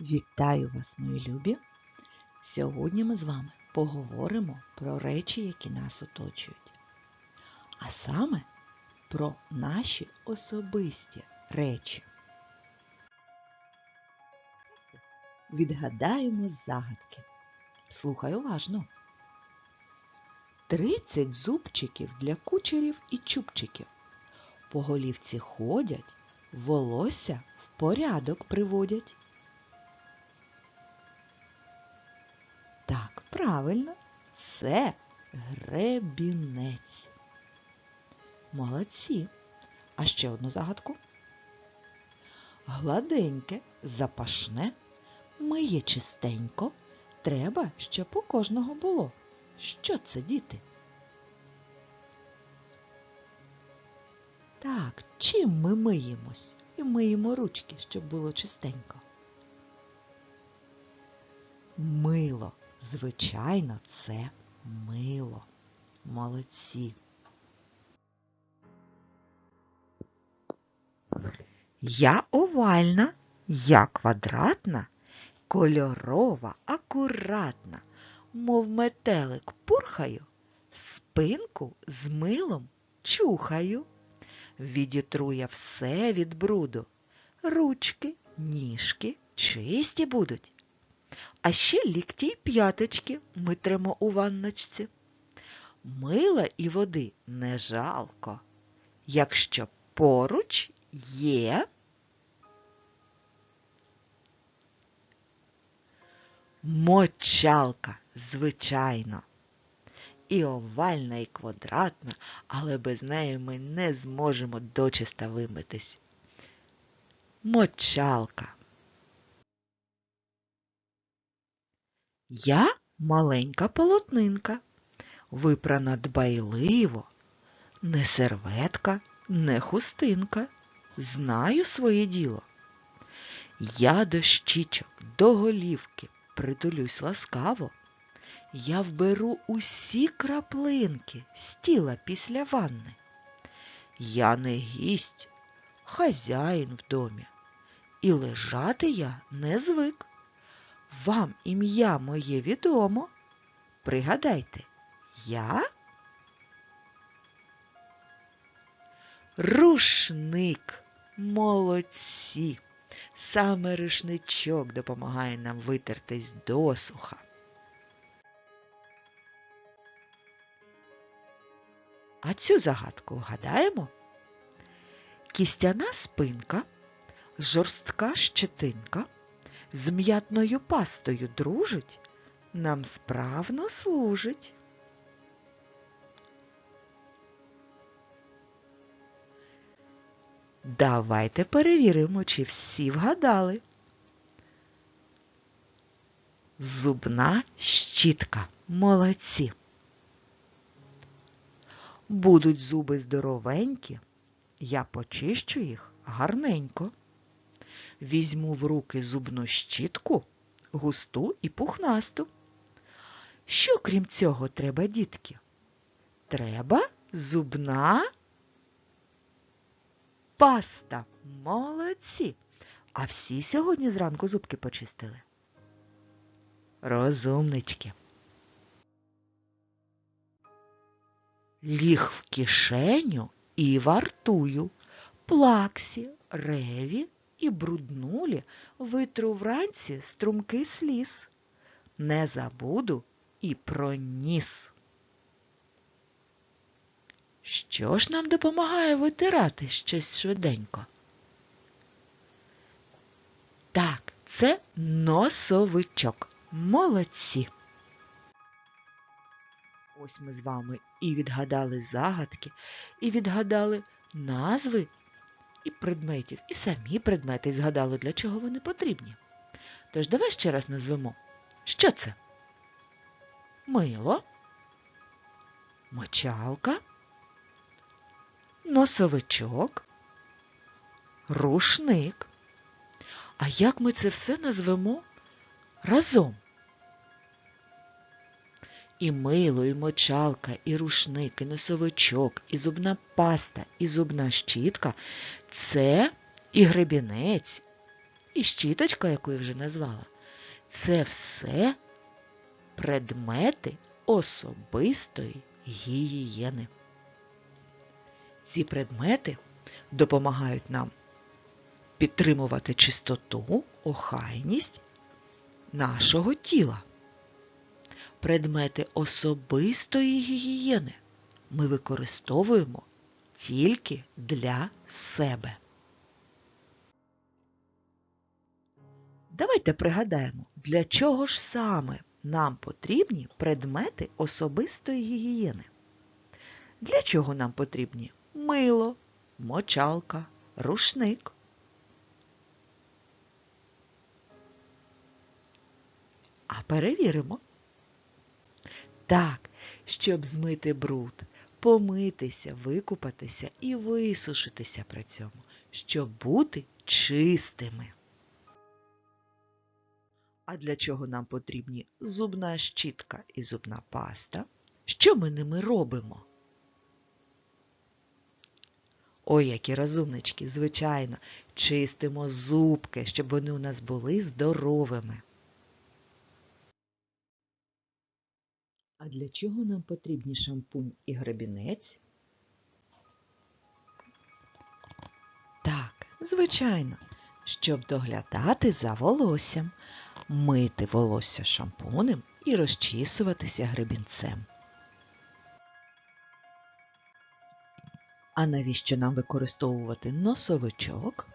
Вітаю вас, мої любі! Сьогодні ми з вами поговоримо про речі, які нас оточують. А саме про наші особисті речі. Відгадаємо загадки. Слухай уважно. Тридцять зубчиків для кучерів і чубчиків. По голівці ходять, волосся в порядок приводять. Правильно, це гребінець. Молодці. А ще одну загадку. Гладеньке, запашне, миє чистенько. Треба, щоб у кожного було. Що це, діти? Так, чим ми миємось і миємо ручки, щоб було чистенько? Мило. Звичайно, це мило. Молодці. Я овальна, я квадратна, кольорова, акуратна, мов метелик пурхаю, спинку з милом чухаю. Відітру я все від бруду. Ручки, ніжки чисті будуть. А ще лікті й п'яточки ми тремо у ванночці. Мила і води не жалко, якщо поруч є мочалка, звичайно. І овальна, і квадратна, але без неї ми не зможемо дочиста вимитись. Мочалка. Я маленька полотнинка, випрана дбайливо, не серветка, не хустинка, знаю своє діло. Я до щічок, до голівки притулюсь ласкаво, я вберу усі краплинки з тіла після ванни. Я не гість, хазяїн в домі, і лежати я не звик. Вам ім'я моє відомо. Пригадайте, я рушник. Молодці. Саме рушничок допомагає нам витертись досуха. А цю загадку вгадаємо? Кістяна спинка, жорстка щетинка з м'ятною пастою дружить, нам справно служить. Давайте перевіримо, чи всі вгадали. Зубна щітка. Молодці. Будуть зуби здоровенькі, я почищу їх гарненько. Візьму в руки зубну щітку, густу і пухнасту. Що крім цього треба, дітки? Треба зубна паста. Молодці. А всі сьогодні зранку зубки почистили? Розумнички. Ліг в кишеню і вартую. Плаксі, реві і бруднулі витру вранці струмки сліз. Не забуду і про ніс. Що ж нам допомагає витирати щось швиденько? Так, це носовичок. Молодці. Ось ми з вами і відгадали загадки, і відгадали назви і предметів, і самі предмети згадали, для чого вони потрібні. Тож давай ще раз назвемо. Що це? Мило, мочалка, носовичок, рушник. А як ми це все назвемо разом? І мило, і мочалка, і рушник, і носовичок, і зубна паста, і зубна щітка це і гребінець, і щіточка, яку я вже назвала, це все предмети особистої гігієни. Ці предмети допомагають нам підтримувати чистоту, охайність нашого тіла. Предмети особистої гігієни ми використовуємо тільки для себе. Давайте пригадаємо, для чого ж саме нам потрібні предмети особистої гігієни. Для чого нам потрібні мило, мочалка, рушник. А перевіримо. Так, щоб змити бруд, помитися, викупатися і висушитися при цьому, щоб бути чистими. А для чого нам потрібні зубна щітка і зубна паста? Що ми ними робимо? Ой, які розумнички, звичайно, чистимо зубки, щоб вони у нас були здоровими. А для чого нам потрібні шампунь і гребінець? Так, звичайно, щоб доглядати за волоссям, мити волосся шампунем і розчісуватися гребінцем. А навіщо нам використовувати носовичок?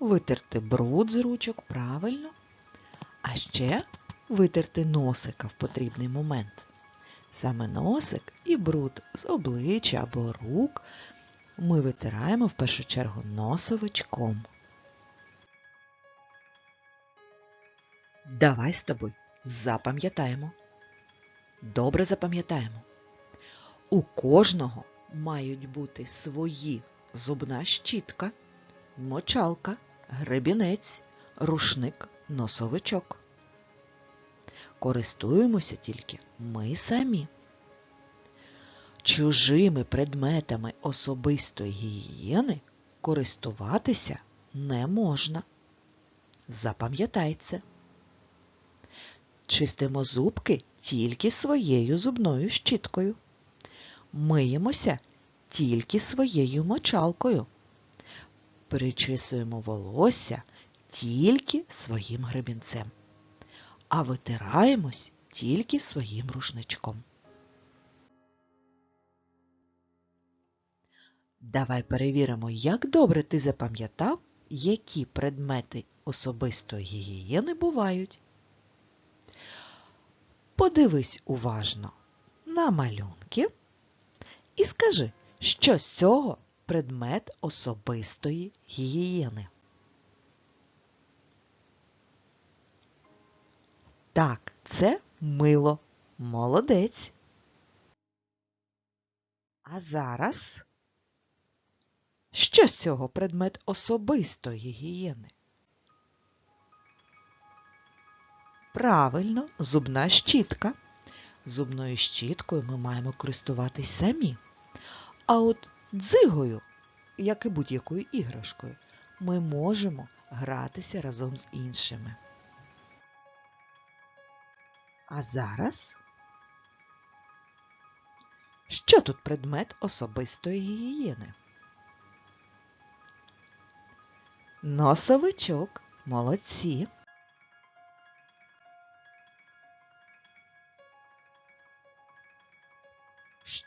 Витерти бруд з ручок правильно, а ще витерти носика в потрібний момент. Саме носик і бруд з обличчя або рук ми витираємо в першу чергу носовичком. Давай з тобою запам'ятаємо. Добре запам'ятаємо. У кожного мають бути свої зубна щітка, мочалка, гребінець, рушник, носовичок. Користуємося тільки ми самі. Чужими предметами особистої гігієни користуватися не можна. Запам'ятай це. Чистимо зубки тільки своєю зубною щіткою. Миємося тільки своєю мочалкою. Причисуємо волосся тільки своїм гребінцем, а витираємось тільки своїм рушничком. Давай перевіримо, як добре ти запам'ятав, які предмети особистої гігієни бувають. Подивись уважно на малюнки і скажи, що з цього предмет особистої гігієни. Так, це мило. Молодець. А зараз що з цього предмет особистої гігієни? Правильно, зубна щітка. Зубною щіткою ми маємо користуватись самі. А от дзигою, як і будь-якою іграшкою, ми можемо гратися разом з іншими. А зараз що тут предмет особистої гігієни? Носовичок. Молодці.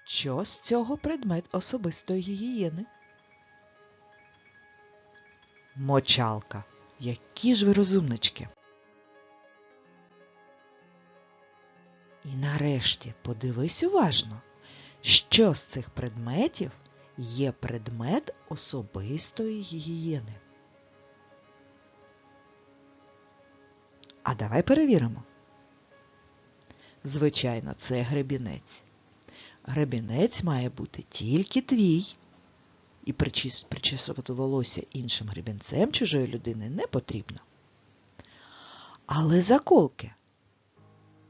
Що з цього предмет особистої гігієни? Мочалка. Які ж ви розумнички. І нарешті подивись уважно, що з цих предметів є предмет особистої гігієни. А давай перевіримо. Звичайно, це гребінець. Гребінець має бути тільки твій. І причісувати волосся іншим гребінцем чужої людини не потрібно. Але заколки,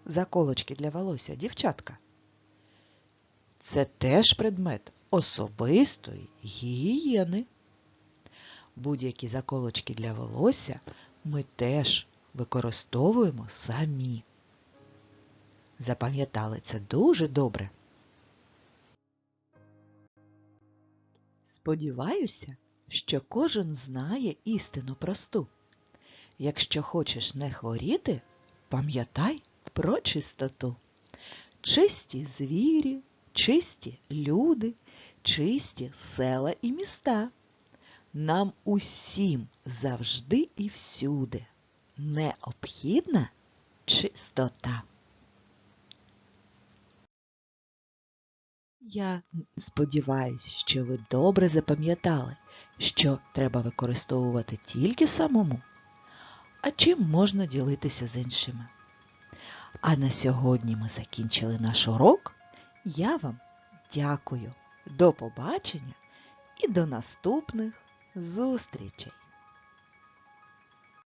заколочки для волосся, дівчатка, це теж предмет особистої гігієни. будь-які заколочки для волосся ми теж використовуємо самі. Запам'ятали це дуже добре. Сподіваюся, що кожен знає істину просту. Якщо хочеш не хворіти, пам'ятай про чистоту. Чисті звірі, чисті люди, чисті села і міста. Нам усім завжди і всюди необхідна чистота. Я сподіваюся, що ви добре запам'ятали, що треба використовувати тільки самому, а чим можна ділитися з іншими. А на сьогодні ми закінчили наш урок. Я вам дякую. До побачення і до наступних зустрічей!